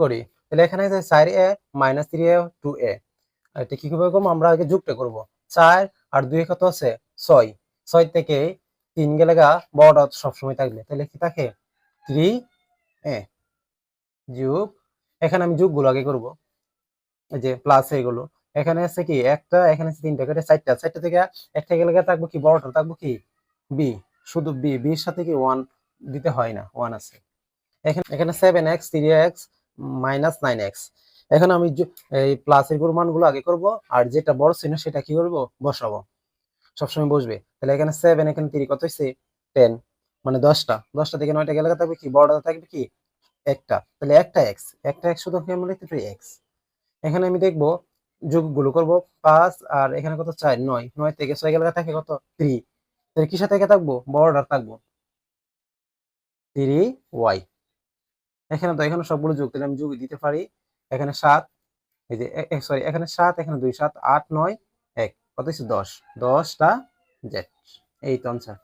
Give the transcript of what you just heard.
করি, তাহলে এখানে আছে চার a minus three a two a. এটা কি করব আমরা আগে যুগটা করব। চার আর দুই কত আছে? ছয়। ছয় থেকে তিন গেলে গা বড়টা সবসময় থাকবে। তাহলে কি থাকে? থ্রি এ যুগ, এখানে আমি যুগগুলো আগে করব। এই যে প্লাস এগুলো। এখানে আছে কি? একটা, এখানে আছে তিনটা করে চারটা। চারটা থেকে একটা গেলে গা থাকব কি? বড়টা থাকব কি? বি শুধু বি বির সাথে কি ওয়ান দিতে হয় না? ওয়ান আছে। এখানে এখানে seven x three x minus nine x. এখন আমি এই প্লাসেরগুলো মানগুলো আগে করব, আর যেটা বড় চিহ্ন সেটা কি করব? বসাবো। সবসময় বসবে। তাহলে এখানে সেভেন এখানে থ্রি কত হচ্ছে টেন মানে দশটা। দশটা থেকে নয়টা গেলে থাকবে কি? বড়টা থাকবে কি? একটা। তাহলে একটা এক্স। একটা এক্স শুধু আমরা লিখতে পারি? এক্স। এখানে আমি দেখব, যোগগুলো করব, পাঁচ, আর এখানে কত? চার, নয়। নয় থেকে ছয় গেলে থাকে কত? থ্রি তাহলে কিসের থেকে থাকব? বড়টা থাকব। থ্রি ওয়াই এখানে তো এখানে সবগুলো যোগ, তাহলে আমি যোগ দিতে পারি। এখানে সাত, এই যে সরি এখানে সাত, এখানে দুই, সাত, আট, নয়, এক কত হচ্ছে দশ। দশটা জেড। এই তো আনসার